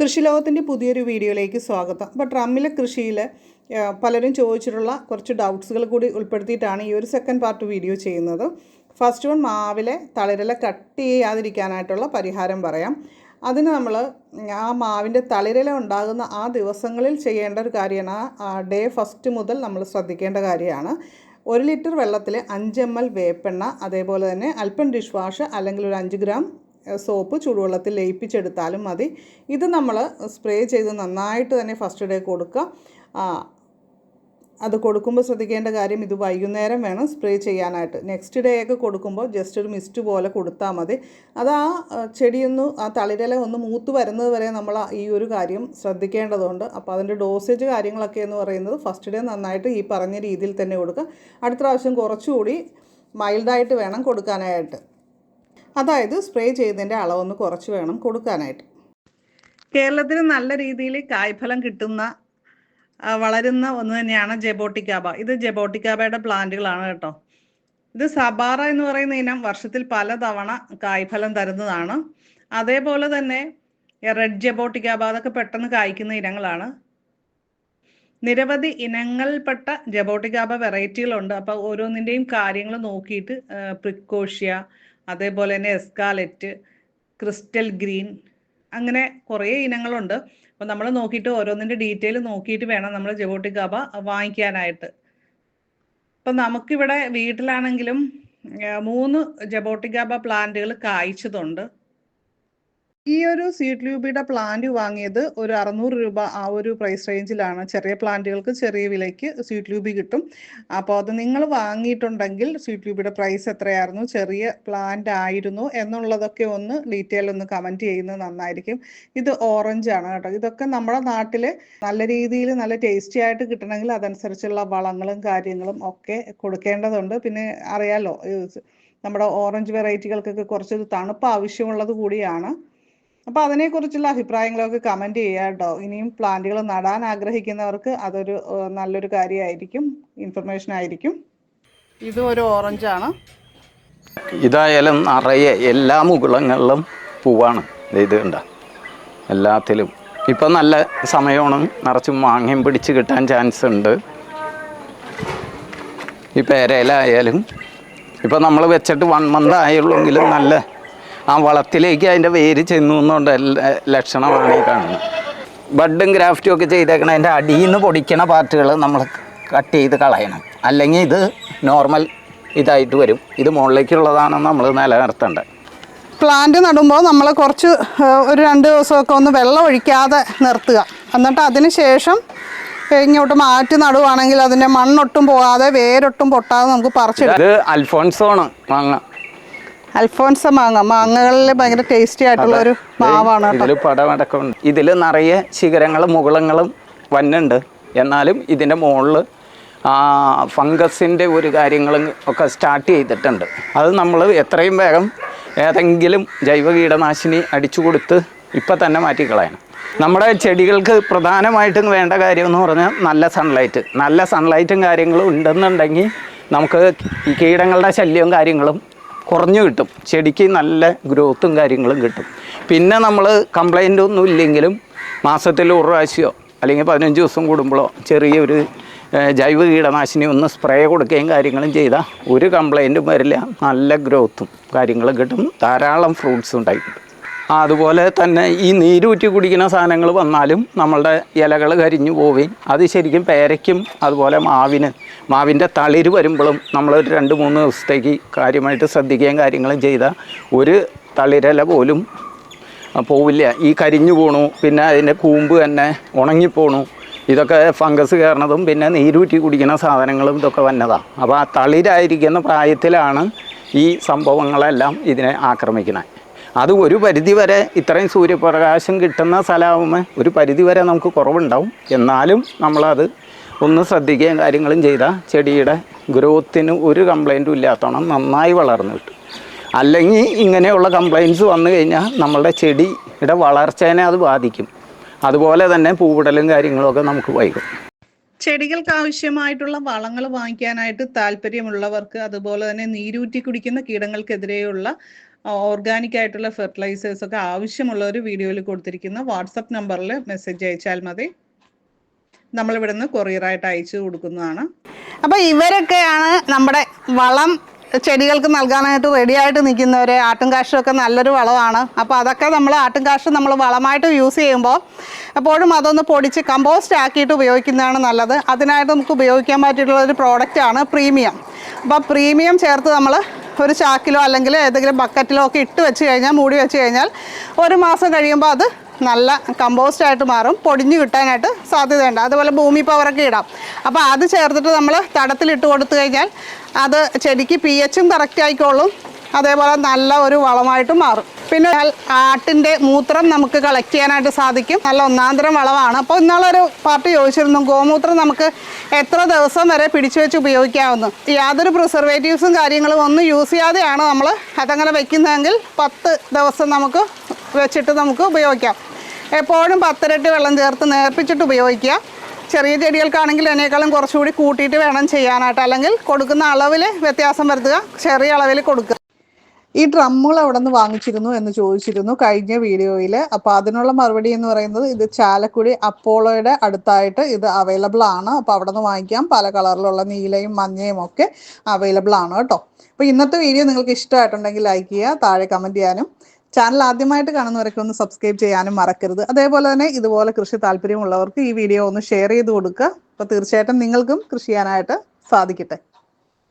കൃഷിലോകത്തിന്റെ പുതിയൊരു വീഡിയോയിലേക്ക് സ്വാഗതം. അപ്പോൾ ഡ്രമ്മിലെ കൃഷിയിൽ പലരും ചോദിച്ചിട്ടുള്ള കുറച്ച് ഡൗട്ട്സുകൾ കൂടി ഉൾപ്പെടുത്തിയിട്ടാണ് ഈ ഒരു സെക്കൻഡ് പാർട്ട് വീഡിയോ ചെയ്യുന്നത്. ഫസ്റ്റ് വൺ മാവിലെ തളിരല കട്ട് ചെയ്യാതിരിക്കാനായിട്ടുള്ള പരിഹാരം പറയാം. അതിന് നമ്മൾ ആ മാവിന്റെ തളിരല ഉണ്ടാകുന്ന ആ ദിവസങ്ങളിൽ ചെയ്യേണ്ട ഒരു കാര്യമാണ് ആ ഡേ ഫസ്റ്റ് മുതൽ നമ്മൾ ശ്രദ്ധിക്കേണ്ട കാര്യമാണ്. ഒരു ലിറ്റർ വെള്ളത്തിൽ അഞ്ച് എം എൽ വേപ്പെണ്ണ അതേപോലെ തന്നെ അല്പം ഡിഷ് വാഷ് അല്ലെങ്കിൽ ഒരു അഞ്ച് ഗ്രാം സോപ്പ് ചൂടുവെള്ളത്തിൽ ലയിപ്പിച്ചെടുത്താലും മതി. ഇത് നമ്മൾ സ്പ്രേ ചെയ്ത് നന്നായിട്ട് തന്നെ ഫസ്റ്റ് ഡേ കൊടുക്കുക. അത് കൊടുക്കുമ്പോൾ ശ്രദ്ധിക്കേണ്ട കാര്യം ഇത് വൈകുന്നേരം വേണം സ്പ്രേ ചെയ്യാനായിട്ട്. നെക്സ്റ്റ് ഡേ ഒക്കെ കൊടുക്കുമ്പോൾ ജസ്റ്റ് ഒരു മിസ്റ്റ് പോലെ കൊടുത്താൽ മതി. അത് ആ ചെടിയൊന്ന് ആ തളിരല ഒന്ന് മൂത്ത് വരുന്നത് വരെ നമ്മൾ ഈ ഒരു കാര്യം ശ്രദ്ധിക്കേണ്ടതുണ്ട്. അപ്പോൾ അതിന്റെ ഡോസേജ് കാര്യങ്ങളൊക്കെ എന്ന് പറയുന്നത് ഫസ്റ്റ് ഡേ നന്നായിട്ട് ഈ പറഞ്ഞ രീതിയിൽ തന്നെ കൊടുക്കുക. അടുത്ത പ്രാവശ്യം കുറച്ചുകൂടി മൈൽഡായിട്ട് വേണം കൊടുക്കാനായിട്ട്. അതായത് സ്പ്രേ ചെയ്തതിന്റെ അളവൊന്ന് കുറച്ച് വേണം കൊടുക്കാനായിട്ട്. കേരളത്തിന് നല്ല രീതിയിൽ കായ്ഫലം കിട്ടുന്ന വളരുന്ന ഒന്ന് തന്നെയാണ് ജെബോട്ടിക്കാബ. ഇത് ജെബോട്ടിക്കാബയുടെ പ്ലാന്റുകളാണ് കേട്ടോ. ഇത് സബാറ എന്ന് പറയുന്ന ഇനം വർഷത്തിൽ പലതവണ കായ്ഫലം തരുന്നതാണ്. അതേപോലെ തന്നെ റെഡ് ജെബോട്ടിക്കാബ അതൊക്കെ പെട്ടെന്ന് കായ്ക്കുന്ന ഇനങ്ങളാണ്. നിരവധി ഇനങ്ങളിൽപ്പെട്ട ജബോട്ടിക്കാബ വെറൈറ്റികളുണ്ട്. അപ്പോൾ ഓരോന്നിന്റെയും കാര്യങ്ങൾ നോക്കിയിട്ട് പ്രിക്കോഷ്യ അതേപോലെ തന്നെ എസ്കാലറ്റ് ക്രിസ്റ്റൽ ഗ്രീൻ അങ്ങനെ കുറേ ഇനങ്ങളുണ്ട്. അപ്പം നമ്മൾ നോക്കിയിട്ട് ഓരോന്നിന്റെ ഡീറ്റെയിൽ നോക്കിയിട്ട് വേണം നമ്മൾ ജബോട്ടി കബ വാങ്ങിക്കാനായിട്ട്. അപ്പം നമുക്കിവിടെ വീട്ടിലാണെങ്കിലും മൂന്ന് കബ പ്ലാന്റുകൾ കായ്ച്ചതുണ്ട്. ഈ ഒരു സീഡ് ലൂബിയുടെ പ്ലാന്റ് വാങ്ങിയത് ഒരു അറുന്നൂറ് രൂപ ആ ഒരു പ്രൈസ് റേഞ്ചിലാണ് ചെറിയ പ്ലാന്റുകൾക്ക് ചെറിയ വിലയ്ക്ക് സീഡ് ലൂബി കിട്ടും. അപ്പോൾ അത് നിങ്ങൾ വാങ്ങിയിട്ടുണ്ടെങ്കിൽ സീഡ് ലൂബിയുടെ പ്രൈസ് എത്രയായിരുന്നു? ചെറിയ പ്ലാന്റ് ആയിരുന്നു എന്നുള്ളതൊക്കെ ഒന്ന് ഡീറ്റെയിൽ ഒന്ന് കമന്റ് ചെയ്യുന്നത് നന്നായിരിക്കും. ഇത് ഓറഞ്ച് ആണ് കേട്ടോ. ഇതൊക്കെ നമ്മുടെ നാട്ടിൽ നല്ല രീതിയിൽ നല്ല ടേസ്റ്റി ആയിട്ട് കിട്ടണമെങ്കിൽ അതനുസരിച്ചുള്ള വളങ്ങളും കാര്യങ്ങളും ഒക്കെ കൊടുക്കേണ്ടതുണ്ട്. പിന്നെ അറിയാലോ നമ്മുടെ ഓറഞ്ച് വെറൈറ്റികൾക്കൊക്കെ കുറച്ചൊരു തണുപ്പ് ആവശ്യമുള്ളത് കൂടിയാണ്. അപ്പോൾ അതിനെക്കുറിച്ചുള്ള അഭിപ്രായങ്ങളൊക്കെ കമന്റ് ചെയ്യുക കേട്ടോ ഇനിയും പ്ലാന്റുകൾ നടാൻ ആഗ്രഹിക്കുന്നവർക്ക് അതൊരു നല്ലൊരു കാര്യമായിരിക്കും. ഇൻഫർമേഷൻ ആയിരിക്കും. ഇതും ഒരു ഓറഞ്ചാണ് ഇതായാലും നിറയെ എല്ലാ മുകുളങ്ങളിലും പൂവാണ്. ഇത് കണ്ട? എല്ലാത്തിലും. ഇപ്പം നല്ല സമയമാണ്. നിറച്ച് മാങ്ങയും പിടിച്ച് കിട്ടാൻ ചാൻസ് ഉണ്ട്. ഈ പേരയിലായാലും ഇപ്പം നമ്മൾ വെച്ചിട്ട് വൺ മന്ത് ആയുള്ളെങ്കിലും നല്ല ആ വളത്തിലേക്ക് അതിന്റെ വേര് ചെന്നു എല്ലാ ലക്ഷണമാണ് ഈ കാണുന്നത്. ബഡും ഗ്രാഫ്റ്റും ഒക്കെ ചെയ്തേക്കണം അതിന്റെ അടിയിൽ നിന്ന് പൊടിക്കണ പാർട്ടുകൾ നമ്മൾ കട്ട് ചെയ്ത് കളയണം. അല്ലെങ്കിൽ ഇത് നോർമൽ ഇതായിട്ട് വരും. ഇത് മുകളിലേക്കുള്ളതാണ് നമ്മൾ നിലനിർത്തേണ്ടത്. പ്ലാന്റ് നടുമ്പോൾ നമ്മൾ കുറച്ച് ഒരു രണ്ട് ദിവസമൊക്കെ ഒന്ന് വെള്ളം ഒഴിക്കാതെ നിർത്തുക. എന്നിട്ട് അതിന് ശേഷം ഇങ്ങോട്ട് മാറ്റി നടുവാണെങ്കിൽ അതിന്റെ മണ്ണൊട്ടും പോകാതെ വേരൊട്ടും പൊട്ടാതെ നമുക്ക് പറിച്ചെടുക്കാം. ഇത് അൽഫോൺസോണ് മാങ്ങ. അൽഫോൺസ മാങ്ങ. മാങ്ങകളിൽ ഭയങ്കര ടേസ്റ്റി ആയിട്ടുള്ള ഒരു മാവാണ് പടമടക്കം ഇതിൽ പടമടക്കമുണ്ട് ഇതിൽ നിറയെ ശിഖരങ്ങളും മുകളങ്ങളും വന്നുണ്ട്. എന്നാലും ഇതിന്റെ മുകളിൽ ഫംഗസിന്റെ ഒരു കാര്യങ്ങളും ഒക്കെ സ്റ്റാർട്ട് ചെയ്തിട്ടുണ്ട്. അത് നമ്മൾ എത്രയും വേഗം ഏതെങ്കിലും ജൈവ കീടനാശിനി അടിച്ചു കൊടുത്ത് ഇപ്പം തന്നെ മാറ്റിക്കളയണം. നമ്മുടെ ചെടികൾക്ക് പ്രധാനമായിട്ടും വേണ്ട കാര്യം എന്ന് പറഞ്ഞാൽ നല്ല സൺലൈറ്റ് നല്ല സൺലൈറ്റും കാര്യങ്ങളും ഉണ്ടെന്നുണ്ടെങ്കിൽ നമുക്ക് ഈ കീടങ്ങളുടെ ശല്യവും കാര്യങ്ങളും കുറഞ്ഞു കിട്ടും. ചെടിക്ക് നല്ല ഗ്രോത്തും കാര്യങ്ങളും കിട്ടും. പിന്നെ നമ്മൾ കംപ്ലൈന്റ് ഒന്നും ഇല്ലെങ്കിലും മാസത്തിൽ ഒരു പ്രാവശ്യമോ അല്ലെങ്കിൽ പതിനഞ്ച് ദിവസം കൂടുമ്പോഴോ ചെറിയൊരു ജൈവ കീടനാശിനി ഒന്ന് സ്പ്രേ കൊടുക്കുകയും കാര്യങ്ങളും ചെയ്താൽ ഒരു കംപ്ലൈന്റും വരില്ല. നല്ല ഗ്രോത്തും കാര്യങ്ങളും കിട്ടും. ധാരാളം ഫ്രൂട്ട്സ് ഉണ്ടായിട്ടുണ്ട്. അതുപോലെ തന്നെ ഈ നീരൂറ്റി കുടിക്കുന്ന സാധനങ്ങൾ വന്നാലും നമ്മളുടെ ഇലകൾ കരിഞ്ഞു പോവുകയും അത് ശരിക്കും പേരയ്ക്കും അതുപോലെ മാവിന് മാവിന്റെ തളിര് വരുമ്പോഴും നമ്മൾ രണ്ട് മൂന്ന് ദിവസത്തേക്ക് കാര്യമായിട്ട് ശ്രദ്ധിക്കുകയും കാര്യങ്ങളും ചെയ്താൽ ഒരു തളിരില പോലും പോവില്ല. ഈ കരിഞ്ഞു പോണു പിന്നെ അതിന്റെ കൂമ്പ് തന്നെ ഉണങ്ങിപ്പോണു. ഇതൊക്കെ ഫംഗസ് കയറണതും പിന്നെ നീരൂറ്റി കുടിക്കുന്ന സാധനങ്ങളും ഇതൊക്കെ വന്നതാണ് അപ്പോൾ ആ തളിരായിരിക്കുന്ന പ്രായത്തിലാണ് ഈ സംഭവങ്ങളെല്ലാം ഇതിനെ ആക്രമിക്കുന്നത്. അത് ഒരു പരിധി വരെ ഇത്രയും സൂര്യപ്രകാശം കിട്ടുന്ന സ്ഥലമാകുമ്പോൾ ഒരു പരിധി വരെ നമുക്ക് കുറവുണ്ടാവും. എന്നാലും നമ്മളത് ഒന്ന് ശ്രദ്ധിക്കുകയും കാര്യങ്ങളും ചെയ്താൽ ചെടിയുടെ ഗ്രോത്തിന് ഒരു കംപ്ലൈന്റും ഇല്ലാത്തവണ്ണം നന്നായി വളർന്നു കിട്ടും. അല്ലെങ്കിൽ ഇങ്ങനെയുള്ള കംപ്ലൈന്റ്സ് വന്നു കഴിഞ്ഞാൽ നമ്മളുടെ ചെടിയുടെ വളർച്ചേനെ അത് ബാധിക്കും. അതുപോലെ തന്നെ പൂവിടലും കാര്യങ്ങളൊക്കെ നമുക്ക് വൈകും. ചെടികൾക്ക് ആവശ്യമായിട്ടുള്ള വളങ്ങൾ വാങ്ങിക്കാനായിട്ട് താല്പര്യമുള്ളവർക്ക് അതുപോലെ തന്നെ നീരൂറ്റി കുടിക്കുന്ന കീടങ്ങൾക്കെതിരെയുള്ള ഓർഗാനിക് ആയിട്ടുള്ള ഫെർട്ടിലൈസേഴ്സ് ഒക്കെ ആവശ്യമുള്ള ഒരു വീഡിയോയിൽ കൊടുത്തിരിക്കുന്ന വാട്സപ്പ് നമ്പറിൽ മെസ്സേജ് അയച്ചാൽ മതി. നമ്മൾ നിന്ന് കൊറിയറായിട്ട് അയച്ചു കൊടുക്കുന്നതാണ്. അപ്പോൾ ഇവരൊക്കെയാണ് നമ്മുടെ വളം ചെടികൾക്ക് നൽകാനായിട്ട് റെഡിയായിട്ട് നിൽക്കുന്നവർ ആട്ടുംകാഷ്ടമൊക്കെ നല്ലൊരു വളമാണ്. അപ്പോൾ അതൊക്കെ നമ്മൾ ആട്ടുംകാഷ്ടം നമ്മൾ വളമായിട്ട് യൂസ് ചെയ്യുമ്പോൾ എപ്പോഴും അതൊന്ന് പൊടിച്ച് കമ്പോസ്റ്റ് ആക്കിയിട്ട് ഉപയോഗിക്കുന്നതാണ് നല്ലത്. അതിനായിട്ട് നമുക്ക് ഉപയോഗിക്കാൻ പറ്റിയിട്ടുള്ള ഒരു പ്രോഡക്റ്റാണ് പ്രീമിയം അപ്പോൾ പ്രീമിയം ചേർത്ത് നമ്മൾ ഒരു ചാക്കിലോ അല്ലെങ്കിൽ ഏതെങ്കിലും ബക്കറ്റിലോ ഒക്കെ ഇട്ട് വെച്ച് കഴിഞ്ഞാൽ മൂടി വെച്ച് കഴിഞ്ഞാൽ ഒരു മാസം കഴിയുമ്പോൾ അത് നല്ല കമ്പോസ്റ്റ് ആയിട്ട് മാറും. പൊടിഞ്ഞു കിട്ടാനായിട്ട് സാധ്യതയുണ്ട്. അതുപോലെ ഭൂമി പവറൊക്കെ ഇടാം. അപ്പോൾ അത് ചേർത്തിട്ട് നമ്മൾ തടത്തിലിട്ട് കൊടുത്തു കഴിഞ്ഞാൽ അത് ചെടിക്ക് പി എച്ചും കറക്റ്റ് ആയിക്കോളും. അതേപോലെ നല്ല ഒരു വളമായിട്ട് മാറും. പിന്നെ ആട്ടിന്റെ മൂത്രം നമുക്ക് കളക്ട് ചെയ്യാനായിട്ട് സാധിക്കും. നല്ല ഒന്നാന്തരം വളമാണ് അപ്പോൾ ഇന്നാളൊരു പാർട്ടി ചോദിച്ചിരുന്നു. ഗോമൂത്രം നമുക്ക് എത്ര ദിവസം വരെ പിടിച്ചു വെച്ച് ഉപയോഗിക്കാവുന്നു? യാതൊരു പ്രിസർവേറ്റീവ്സും കാര്യങ്ങളും ഒന്നും യൂസ് ചെയ്യാതെയാണ് നമ്മൾ അതങ്ങനെ വെക്കുന്നതെങ്കിൽ പത്ത് ദിവസം നമുക്ക് വെച്ചിട്ട് നമുക്ക് ഉപയോഗിക്കാം. എപ്പോഴും പത്തിരട്ടി വെള്ളം ചേർത്ത് നേർപ്പിച്ചിട്ട് ഉപയോഗിക്കുക. ചെറിയ ചെടികൾക്കാണെങ്കിൽ അതിനേക്കാളും കുറച്ചുകൂടി കൂട്ടിയിട്ട് വേണം ചെയ്യാനായിട്ട്. അല്ലെങ്കിൽ കൊടുക്കുന്ന അളവിൽ വ്യത്യാസം വരുത്തുക. ചെറിയ അളവിൽ കൊടുക്കുക. ഈ ഡ്രമ്മുകൾ അവിടെ നിന്ന് വാങ്ങിച്ചിരുന്നു എന്ന് ചോദിച്ചിരുന്നു കഴിഞ്ഞ വീഡിയോയിൽ. അപ്പോൾ അതിനുള്ള മറുപടി എന്ന് പറയുന്നത് ഇത് ചാലക്കുടി അപ്പോളോയുടെ അടുത്തായിട്ട് ഇത് അവൈലബിൾ ആണ്. അപ്പോൾ അവിടെ നിന്ന് വാങ്ങിക്കാം. പല കളറിലുള്ള നീലയും മഞ്ഞയും ഒക്കെ അവൈലബിൾ ആണ് കേട്ടോ. അപ്പോൾ ഇന്നത്തെ വീഡിയോ നിങ്ങൾക്ക് ഇഷ്ടമായിട്ടുണ്ടെങ്കിൽ ലൈക്ക് ചെയ്യുക താഴെ കമന്റ് ചെയ്യാനും. ചാനൽ ആദ്യമായിട്ട് കാണുന്നവരൊക്കെ ഒന്ന് സബ്സ്ക്രൈബ് ചെയ്യാനും മറക്കരുത്. അതേപോലെ തന്നെ ഇതുപോലെ കൃഷി താല്പര്യമുള്ളവർക്ക് ഈ വീഡിയോ ഒന്ന് ഷെയർ ചെയ്ത് കൊടുക്കുക. അപ്പോൾ തീർച്ചയായിട്ടും നിങ്ങൾക്കും കൃഷി ചെയ്യാനായിട്ട് സാധിക്കട്ടെ.